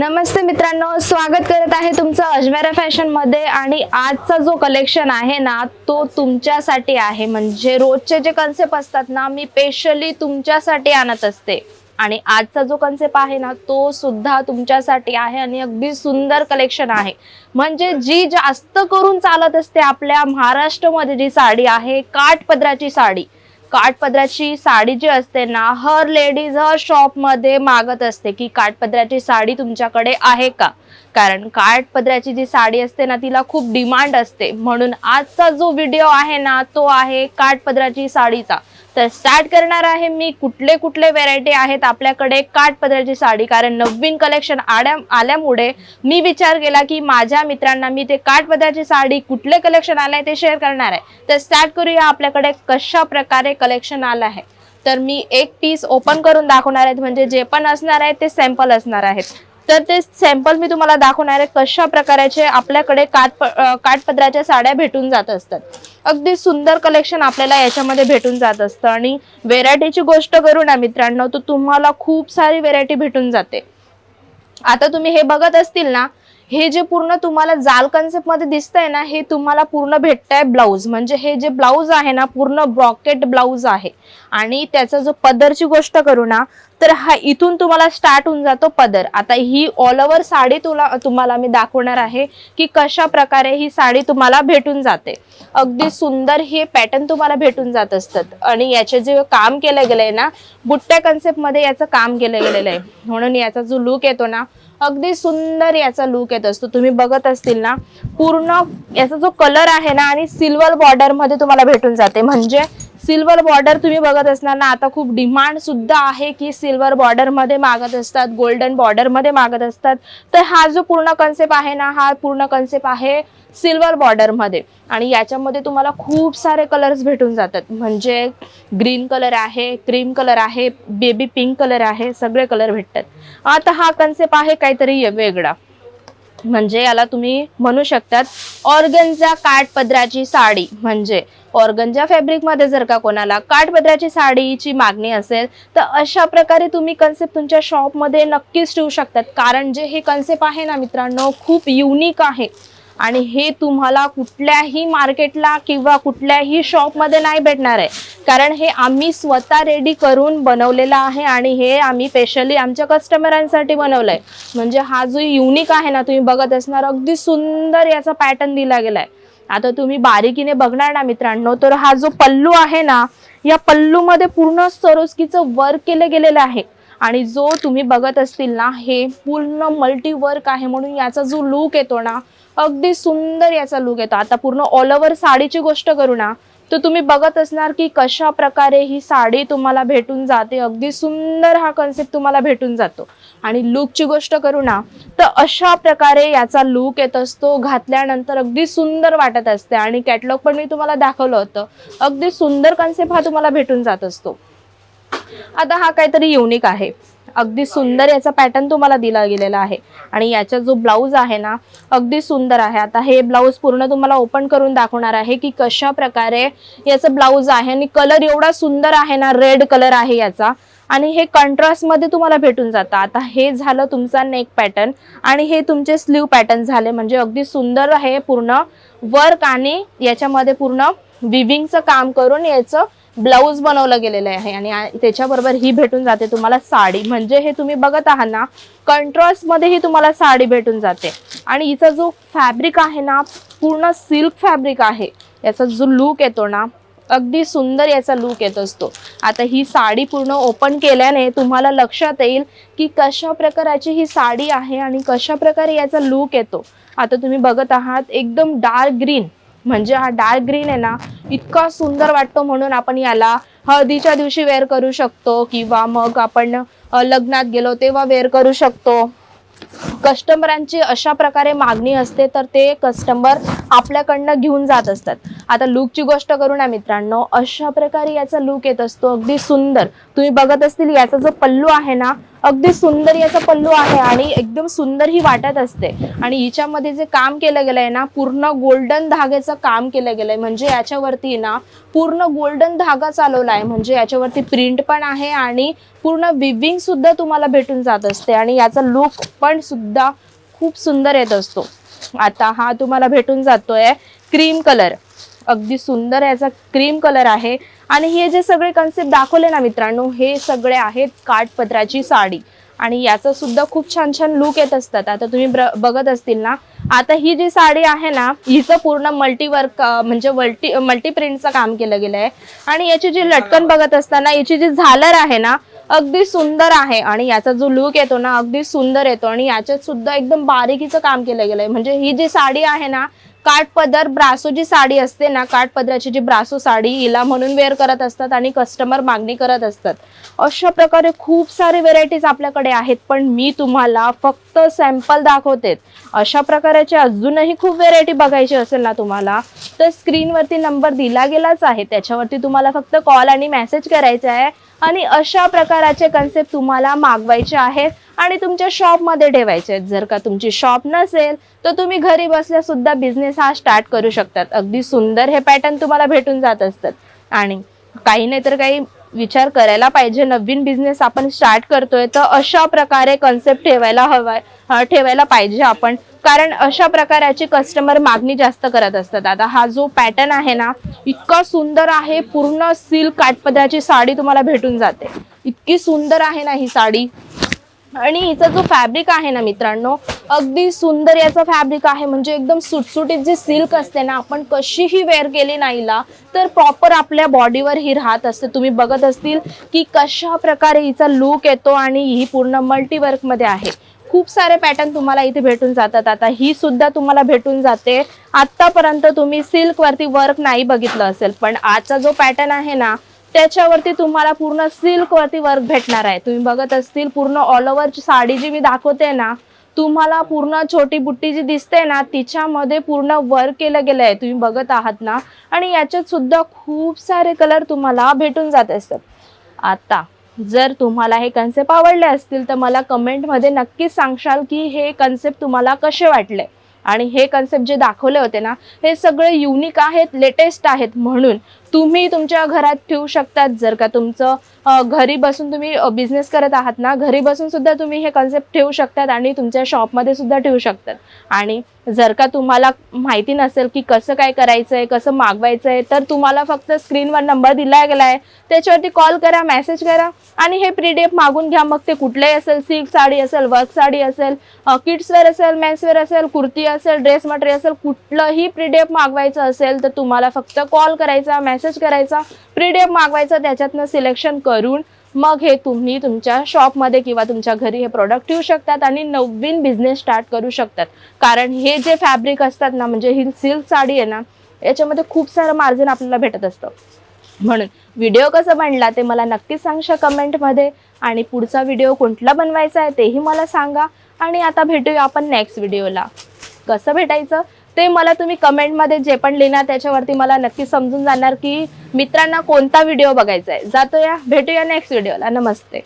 नमस्ते मित्रांनो स्वागत करत आहे तुमचं अजमेरा फॅशनमध्ये. आणि आजचा जो कलेक्शन आहे ना तो तुमच्यासाठी आहे. म्हणजे रोजचे जे कन्सेप्ट असतात ना मी स्पेशली तुमच्यासाठी आणत असते. आणि आजचा जो कन्सेप्ट आहे ना तो सुद्धा तुमच्यासाठी आहे आणि अगदी सुंदर कलेक्शन आहे. म्हणजे जी जास्त करून चालत असते आपल्या महाराष्ट्रामध्ये जी साडी आहे काठपदराची साडी. काठपदराची साडी जी असते ना हर लेडीज हर शॉपमध्ये मागत असते की काठपदराची साडी तुमच्याकडे आहे का? कारण काठपदराची जी साडी असते ना तिला खूप डिमांड असते. म्हणून आजचा जो व्हिडिओ आहे ना तो आहे काठपदराची साडीचा. तर स्टार्ट करणार आहे मी. कुठले कुठले व्हेरायटी आहेत आपल्याकडे? काठपदराची साडी कारण नवीन कलेक्शन आड्या आल्यामुळे मी विचार केला की माझ्या मित्रांना मी ते काठपदराची साडी कुठले कलेक्शन आलंय ते शेअर करणार आहे. तर स्टार्ट करूया आपल्याकडे कशा प्रकारे कलेक्शन आलं आहे. तर मी एक पीस ओपन करून दाखवणार आहेत म्हणजे जे पण असणार आहे ते सॅम्पल असणार आहेत. तर ते सॅम्पल मी तुम्हाला दाखवणार आहे कशा प्रकाराचे आपल्याकडे काठ काठपदराच्या साड्या भेटून जात असतात. अगदी सुंदर कलेक्शन आपल्याला याच्यामध्ये भेटून जात असतं. आणि व्हेरायटीची गोष्ट करू ना मित्रांनो तर तुम्हाला खूप सारी व्हेरायटी भेटून जाते. आता तुम्ही हे बघत असतील ना हे जे पूर्ण तुम्हाला जाल कन्सेप्टमध्ये दिसतंय ना हे तुम्हाला पूर्ण भेटतंय ब्लाऊज म्हणजे हे जे ब्लाऊज आहे ना पूर्ण ब्रॉकेट ब्लाऊज आहे. आणि त्याचा जो पदरची गोष्ट करू ना तर हा इथून तुम्हाला स्टार्ट होऊन जातो पदर. आता ही ऑल ओव्हर साडी तुला तुम्हाला मी दाखवणार आहे की कशा प्रकारे ही साडी तुम्हाला भेटून जाते. अगदी सुंदर हे पॅटर्न तुम्हाला भेटून जात असतात. आणि याचे जे काम केलं गेलंय ना बुट्ट्या कन्सेप्टमध्ये याचं काम केलं गेलेलं आहे. म्हणून याचा जो लुक येतो ना अगदी सुंदर याचा लुक येत असतो. तुम्ही बघत असतील ना पूर्ण याचा जो कलर आहे ना आणि सिल्वर बॉर्डरमध्ये तुम्हाला भेटून जाते. म्हणजे सिल्वर बॉर्डर तुम्ही बघत असणार ना आता खूप डिमांड सुद्धा आहे की सिल्वर बॉर्डरमध्ये मागत असतात गोल्डन बॉर्डरमध्ये मागत असतात. तर हा जो पूर्ण कन्सेप्ट आहे ना हा पूर्ण कन्सेप्ट आहे सिल्वर बॉर्डरमध्ये. आणि याच्यामध्ये तुम्हाला खूप सारे कलर्स भेटून जातात. म्हणजे ग्रीन कलर आहे क्रीम कलर आहे बेबी पिंक कलर आहे सगळे कलर भेटतात. आता हा कन्सेप्ट आहे काहीतरी वेगळा. म्हणजे याला तुम्ही म्हणू शकतात ऑर्गनच्या काठपदराची साडी. म्हणजे ऑर्गनच्या फॅब्रिकमध्ये जर का कोणाला काठपदराची साडीची मागणी असेल तर अशा प्रकारे तुम्ही कन्सेप्ट तुमच्या शॉपमध्ये नक्कीच ठेवू शकतात. कारण जे हे कन्सेप्ट आहे ना मित्रांनो खूप युनिक आहे. आणि हे तुम्हाला कुठल्याही मार्केटला किंवा कुठल्याही शॉपमध्ये नाही भेटणार आहे. कारण हे आम्ही स्वतः रेडी करून बनवलेलं आहे आणि हे आम्ही स्पेशली आमच्या कस्टमरांसाठी बनवलं आहे म्हणजे हा जो युनिक आहे ना तुम्ही बघत असणार अगदी सुंदर याचा पॅटर्न दिला गेला आहे आता तुम्ही बारीकीने बघणार ना मित्रांनो तर हा जो पल्लू आहे ना या पल्लूमध्ये पूर्ण सरोस्कीचं वर्क केलं गेलेलं आहे. आणि जो तुम्ही बघत असतील ना हे पूर्ण मल्टी वर्क आहे म्हणून याचा जो लुक येतो ना अगदी सुंदर याचा लुक येतो. आता पूर्ण ऑल ओव्हर साडीची गोष्ट करू ना तर तुम्ही बघत असणार की कशा प्रकारे ही साडी तुम्हाला भेटून जाते. अगदी सुंदर हा कन्सेप्ट तुम्हाला भेटून जातो. आणि लुकची गोष्ट करू ना तर अशा प्रकारे याचा लुक येत असतो. घातल्यानंतर अगदी सुंदर वाटत असते. आणि कॅटलॉग पण मी तुम्हाला दाखवलं होतं. अगदी सुंदर कन्सेप्ट हा तुम्हाला भेटून जात असतो. आता हा काहीतरी युनिक आहे. अगदी सुंदर याचा पॅटर्न तुम्हाला दिला गेलेला आहे. आणि याचा जो ब्लाऊज आहे ना अगदी सुंदर आहे. आता हे ब्लाऊज पूर्ण तुम्हाला ओपन करून दाखवणार आहे की कशा प्रकारे याचं ब्लाऊज आहे आणि कलर एवढा सुंदर आहे ना रेड कलर आहे याचा. आणि हे कंट्रास्टमध्ये तुम्हाला भेटून जातं. आता हे झालं तुमचा नेक पॅटर्न आणि हे तुमचे स्लीव पॅटर्न झाले. म्हणजे अगदी सुंदर आहे पूर्ण वर्क आणि याच्यामध्ये पूर्ण विविंगचं काम करून याचं ब्लाऊज बनवलं गेलेलं आहे आणि त्याच्याबरोबर ही भेटून जाते तुम्हाला साडी. म्हणजे हे तुम्ही बघत आहात ना कंट्रास्टमध्ये ही तुम्हाला साडी भेटून जाते. आणि हिचा जो फॅब्रिक आहे ना पूर्ण सिल्क फॅब्रिक आहे. याचा जो लुक येतो ना अगदी सुंदर याचा लुक येत असतो. आता ही साडी पूर्ण ओपन केल्याने तुम्हाला लक्षात येईल की कशा प्रकाराची ही साडी आहे आणि कशा प्रकारे याचा लुक येतो. आता तुम्ही बघत आहात एकदम डार्क ग्रीन म्हणजे हा डार्क ग्रीन आहे ना इतका सुंदर वाटतो म्हणून आपण याला हळदीच्या दिवशी वेअर करू शकतो किंवा मग आपण लग्नात गेलो तेव्हा वेअर करू शकतो. कस्टमरांची अशा प्रकारे मागणी असते तर ते कस्टमर आपल्याकडनं घेऊन जात असतात. आता लुकची गोष्ट करू ना मित्रांनो अशा प्रकारे याचा लुक येत असतो. अगदी सुंदर. तुम्ही बघत असतील याचा जो पल्लू आहे ना अगदी सुंदर याचा पल्लू आहे आणि एकदम सुंदर ही वाटत असते. आणि हिच्यामध्ये जे काम केलं गेलंय ना पूर्ण गोल्डन धाग्याचं काम केलं गेलंय. म्हणजे याच्यावरती ना पूर्ण गोल्डन धागा चालवला आहे म्हणजे याच्यावरती प्रिंट पण आहे आणि पूर्ण विविंग सुद्धा तुम्हाला भेटून जात असते. आणि याचा लुक पण सुद्धा खूप सुंदर येत असतो. आता हा तुम्हाला भेटून जातोय क्रीम कलर अगदी सुंदर याचा क्रीम कलर आहे. आणि हे जे सगळे कन्सेप्ट दाखवले ना मित्रांनो हे सगळे आहेत काठपत्राची साडी. आणि याचा सुद्धा खूप छान छान लुक येत असतात. आता तुम्ही ब्र- बघत असतील ना आता ही जी साडी आहे ना हिचं पूर्ण मल्टी वर्क म्हणजे मल्टी मल्टी प्रिंटचं काम केलं गेलं आहे आणि याची जी लटकन बघत असताना याची जी झालर आहे ना अगदी सुंदर आहे. आणि याचा जो लुक येतो ना अगदी सुंदर येतो. आणि याच्यात सुद्धा एकदम बारीकीचं काम केलं गेलं आहे म्हणजे ही जी साडी आहे ना काठपदर ब्रासो जी साडी असते ना काठपदराची जी ब्रासो साडी हिला म्हणून वेअर करत असतात आणि कस्टमर मागणी करत असतात. अशा प्रकारे खूप सारे व्हेरायटीज आपल्याकडे आहेत पण मी तुम्हाला फक्त सॅम्पल दाखवते. अशा प्रकाराचे अजूनही खूप व्हेरायटी बघायची असेल ना तुम्हाला तर स्क्रीनवरती नंबर दिला गेलाच आहे. त्याच्यावरती तुम्हाला फक्त कॉल आणि मेसेज करायचा आहे आणि अशा प्रकाराचे कन्सेप्ट तुम्हाला मागवायचे आहेत. आणि तुमच्या शॉपमध्ये ठेवायचे आहेत. जर का तुमची शॉप नसेल तर तुम्ही घरी बसल्या सुद्धा बिझनेस हा स्टार्ट करू शकतात. अगदी सुंदर हे पॅटर्न तुम्हाला भेटून जात असतात. आणि काही नाही तर काही विचार करायला पाहिजे. नवीन बिझनेस आपण स्टार्ट करतोय तर अशा प्रकारे कन्सेप्ट ठेवायला हवाय ठेवायला पाहिजे आपण. कारण अशा प्रकाराची कस्टमर मागणी जास्त करत असतात. आता हा जो पॅटर्न आहे ना इतका सुंदर आहे पूर्ण सिल्क काठपदराची साडी तुम्हाला भेटून जाते. इतकी सुंदर आहे ना ही साडी. आणि हिचा जो फॅब्रिक आहे ना मित्रांनो अगदी सुंदर याचा फॅब्रिक आहे. म्हणजे एकदम सुटसुटीत जी सिल्क असते ना आपण कशीही वेअर केली नाहीला तर प्रॉपर आपल्या बॉडीवर ही राहत असते. तुम्ही बघत असतील की कशा प्रकारे हिचा लुक येतो आणि ही पूर्ण मल्टीवर्कमध्ये आहे. खूप सारे पॅटर्न तुम्हाला इथे भेटून जातात. आता ही सुद्धा तुम्हाला भेटून जाते. आत्तापर्यंत तुम्ही सिल्कवरती वर्क नाही बघितलं असेल पण आजचा जो पॅटर्न आहे ना त्याच्यावरती तुम्हाला पूर्ण सिल्क वरती वर्क भेटणार आहे. तुम्ही बघत असतील पूर्ण ऑल ओव्हर साडी जी मी दाखवते ना तुम्हाला पूर्ण छोटी बुट्टी जी दिसते ना तिच्यामध्ये पूर्ण वर्क केलं गेलं आहे. तुम्ही बघत आहात ना? आणि याच्यात सुद्धा खूप सारे कलर तुम्हाला भेटून जात असतात. आता जर तुम्हाला हे कन्सेप्ट आवडले असतील तर मला कमेंटमध्ये नक्कीच सांगशाल की हे कन्सेप्ट तुम्हाला कसे वाटले? आणि हे कन्सेप्ट जे दाखवले होते ना हे सगळे युनिक आहेत लेटेस्ट आहेत म्हणून. तुम्ही तुमच्या घरात ठेवू शकतात जर का तुमचं घरी बसून तुम्ही बिझनेस करत आहात ना घरी बसून सुद्धा तुम्ही हे कन्सेप्ट ठेवू शकतात आणि तुमच्या शॉपमध्ये सुद्धा ठेवू शकतात. आणि जर का तुम्हाला माहिती नसेल की कसं काय करायचं आहे कसं मागवायचं आहे तर तुम्हाला फक्त स्क्रीनवर नंबर दिला गेला आहे त्याच्यावरती कॉल करा मेसेज करा आणि हे पीडीएफ मागून घ्या. मग ते कुठलंही असेल सिल्क साडी असेल वर्क साडी असेल किड्सवेअर असेल मेन्सवेअर असेल कुर्ती असेल ड्रेस मटेरियल असेल कुठलंही पीडीएफ मागवायचं असेल तर तुम्हाला फक्त कॉल करायचा मेसेज करायचा पीडीएफ मागवायचा त्याच्यातनं सिलेक्शन करून मग हे तुम्ही तुमच्या शॉपमध्ये किंवा तुमच्या घरी हे प्रोडक्ट ठेवू शकतात आणि नवीन बिझनेस स्टार्ट करू शकतात. कारण हे जे फॅब्रिक असतात ना म्हणजे ही सिल्क साडी आहे ना याच्यामध्ये खूप सारं मार्जिन आपल्याला भेटत असतं. म्हणून व्हिडिओ कसा बनला ते मला नक्कीच सांगशा कमेंटमध्ये आणि पुढचा व्हिडिओ कुठला बनवायचा आहे तेही मला सांगा. आणि आता भेटूया आपण नेक्स्ट व्हिडिओला कसं भेटायचं? ते मला तुम्ही कमेंटमध्ये जे पण लिहिणार त्याच्यावरती मला नक्की समजून जाणार की मित्रांना कोणता व्हिडिओ बघायचा आहे. जातो या भेटूया नेक्स्ट व्हिडिओला नमस्ते.